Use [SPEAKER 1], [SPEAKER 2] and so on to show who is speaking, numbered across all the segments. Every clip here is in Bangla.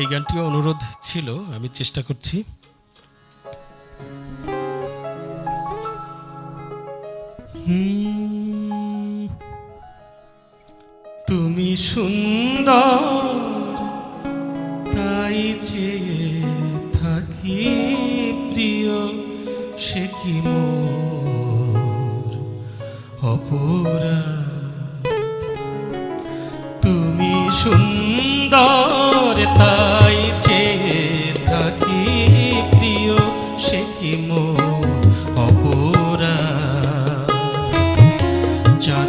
[SPEAKER 1] এই গানটিও অনুরোধ ছিল, আমি চেষ্টা করছি। তুমি সুন্দর, তাই চেয়ে থাকি প্রিয়, সে কি মোর তুমি সুন্দর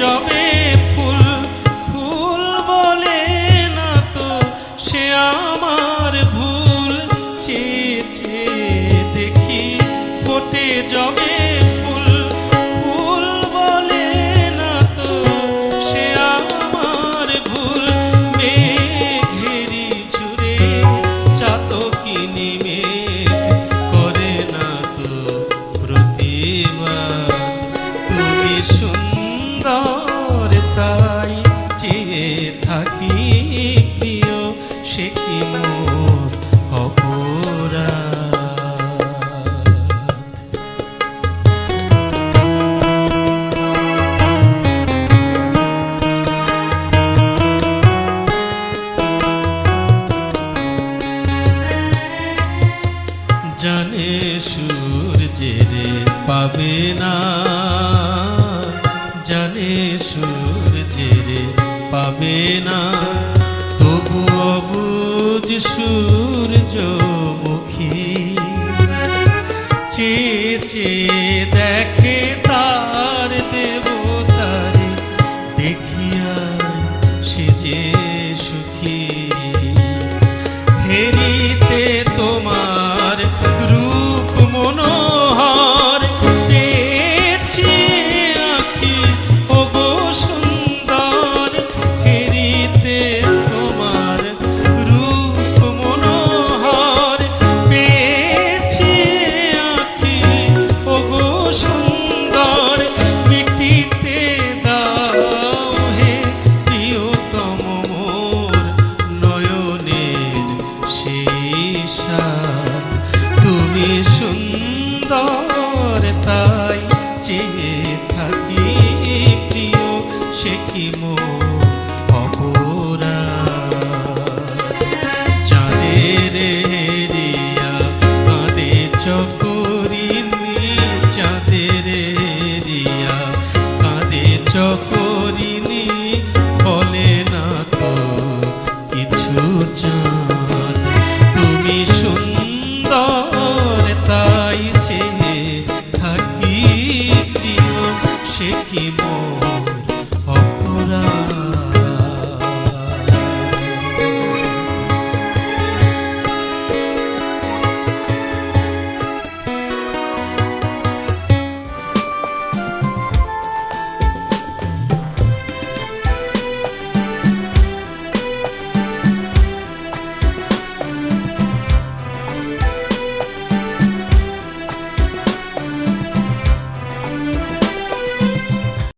[SPEAKER 1] জবে ফুল ফুল বলে না তো সে আমার ভুল। চেয়ে দেখি ফোটে জবে থাকি প্রিয় সে কি মোর অপরাধ? জানে সূর্যের পাবে না। না তবু অবুজ সূর্যমুখী চেয়ে দেখে তার দেব দেবতারে দেখিয়া সে যে সুখী। ফেরিতে তো সুন্দর que bom.